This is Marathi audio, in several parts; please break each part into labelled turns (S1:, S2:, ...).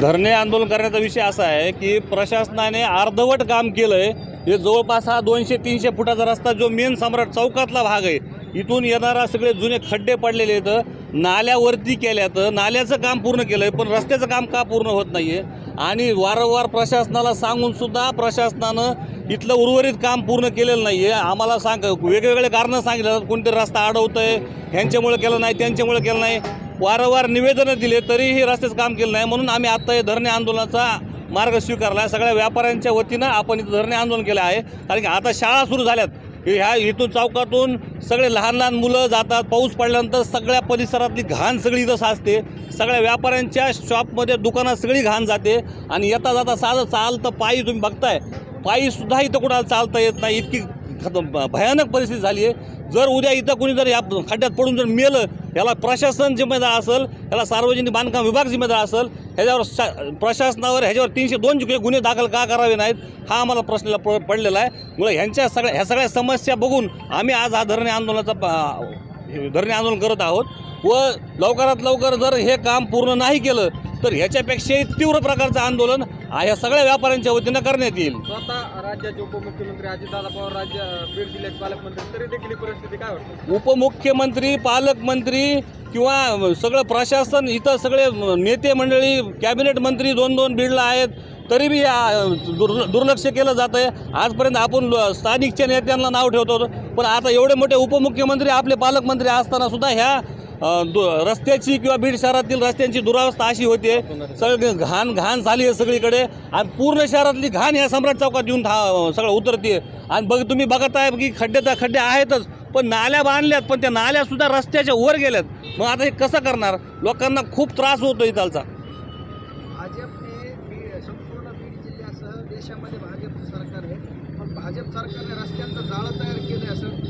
S1: धरणे आंदोलन करण्याचा विषय असा आहे की प्रशासनाने अर्धवट काम केलं आहे हे जवळपास हा दोनशे तीनशे फुटाचा रस्ता जो मेन सम्राट चौकातला भाग आहे इथून येणारा सगळे जुने खड्डे पडलेले आहेत. नाल्यावरती केल्यात. नाल्याचं काम पूर्ण केलं आहे पण रस्त्याचं काम का पूर्ण होत नाही आहे आणि वारंवार प्रशासनाला सांगून सुद्धा प्रशासनानं इथलं उर्वरित काम पूर्ण केलेलं नाही आहे आम्हाला सांग वेगवेगळे कारणं सांगितलं जातात. कोणतरी रस्ता अडवतं आहे ह्यांच्यामुळे केलं नाही त्यांच्यामुळे केलं नाही. वारंवार निवेदनं दिले तरीही रस्त्याचं काम केलं नाही म्हणून आम्ही आत्ता हे धरणे आंदोलनाचा मार्ग स्वीकारला आहे. सगळ्या व्यापाऱ्यांच्या वतीनं आपण इथं धरणे आंदोलन केलं आहे. कारण की आता शाळा सुरू झाल्यात. ह्या इथून चौकातून सगळे लहान लहान मुलं जातात. पाऊस पडल्यानंतर सगळ्या परिसरातली घाण सगळी इथं साचते. सगळ्या व्यापाऱ्यांच्या शॉपमध्ये दुकानात सगळी घाण जाते. आणि येता जाता साधं चालतं पायी तुम्ही बघताय. पायीसुद्धा इथं कुणाला चालता येत नाही. इतकी भयानक परिस्थिती झाली आहे. जर उद्या इथं कुणी जर या खड्ड्यात पडून जर मेलं याला प्रशासन जिम्मेदार असेल याला सार्वजनिक बांधकाम विभाग जिम्मेदार असेल ह्याच्यावर शा प्रशासनावर ह्याच्यावर तीनशे दोन चुके गुन्हे दाखल का करावे नाहीत हा आम्हाला प्रश्न प पडलेला आहे. मुळे ह्यांच्या सगळ्या ह्या सगळ्या समस्या बघून आम्ही आज हा धरणे आंदोलनाचा धरणे आंदोलन करत आहोत. व लवकरात लवकर जर हे काम पूर्ण नाही केलं तर ह्याच्यापेक्षाही तीव्र प्रकारचं आंदोलन ह्या सगळ्या व्यापाऱ्यांच्या वतीनं करण्यात येईल.
S2: स्वतः राज्याचे उपमुख्यमंत्री अजितदादा पवार राज्य बीड जिल्ह्याचे पालकमंत्री तरी देखील ही परिस्थिती काय वाटते?
S1: उपमुख्यमंत्री पालकमंत्री किंवा सगळं प्रशासन इथं सगळे नेते मंडळी कॅबिनेट मंत्री दोन दोन बीडला आहेत तरी बी या दुर्ल दुर्लक्ष केलं जातं आहे आजपर्यंत आपण स्थानिकच्या नेत्यांना नाव ठेवतो पण आता एवढे मोठे उपमुख्यमंत्री आपले पालकमंत्री असताना सुद्धा ह्या दु- रस्त्याची किंवा बीड शहरातील रस्त्यांची दुरावस्था अशी होते. सगळे घाण घाण झाली आहे सगळीकडे. आणि पूर्ण शहरातली घाण या सम्राट चौकात येऊन था सगळं उतरते. आणि बघ तुम्ही बघत आहे की खड्डे तर खड्डे आहेतच पण नाल्या बांधल्यात पण त्या नाल्यासुद्धा रस्त्याच्या वर गेल्यात. मग आता हे कसं करणार? लोकांना खूप त्रास होतो इथालचा
S3: देशामध्ये भाजप सरकार आहे. पण भाजप सरकारने रस्त्यांचं जाळं तयार केलं असं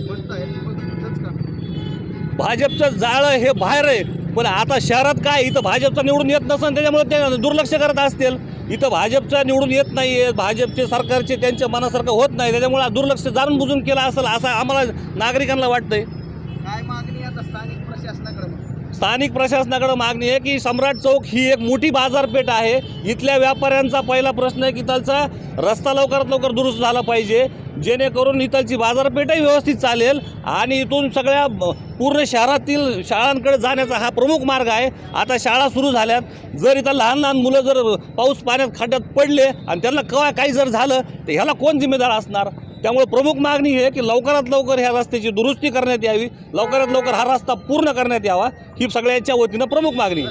S1: भाजपचं जाळं हे बाहेर आहे. पण आता शहरात काय इथं भाजपचं निवडून येत नसेल त्याच्यामुळे ते दुर्लक्ष करत असतील. इथं भाजपचं निवडून येत नाही आहे भाजपचे सरकारचे त्यांच्या मनासारखं होत नाही. त्याच्यामुळे दुर्लक्ष जाणून बुजून केलं असेल असं आम्हाला नागरिकांना वाटतंय.
S3: काय मागणी आहे आता स्थानिक प्रशासनाकडे?
S1: स्थानिक प्रशासनाकडे मागणी आहे की सम्राट चौक ही एक मोठी बाजारपेठ आहे. इथल्या व्यापाऱ्यांचा पहिला प्रश्न आहे की इथलचा रस्ता लवकरात लवकर दुरुस्त झाला पाहिजे. जेणेकरून इथलची बाजारपेठही व्यवस्थित चालेल आणि इथून सगळ्या पूर्ण शहरातील शाळांकडे जाण्याचा हा प्रमुख मार्ग आहे. आता शाळा सुरू झाल्यात. जर इथं लहान लहान मुलं जर पाऊस पाण्यात खड्ड्यात पडले आणि त्यांना कवा काही जर झालं तर ह्याला कोण जिम्मेदार असणार? त्यामुळे प्रमुख मागणी आहे की लवकरात लवकर ह्या रस्त्याची दुरुस्ती करण्यात यावी. लवकरात लवकर हा रस्ता पूर्ण करण्यात यावा. ही सगळ्यांच्या वतीनं प्रमुख मागणी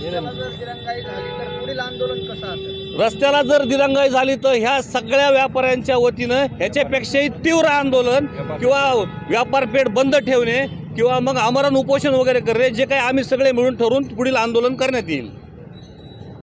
S1: रस्त्याला जर दिरंगाई झाली तर ह्या सगळ्या व्यापाऱ्यांच्या वतीनं ह्याच्यापेक्षाही तीव्र आंदोलन किंवा व्यापारपेठ बंद ठेवणे किंवा मग आमरण उपोषण वगैरे करणे जे काही आम्ही सगळे मिळून ठरवून पुढील आंदोलन करण्यात येईल.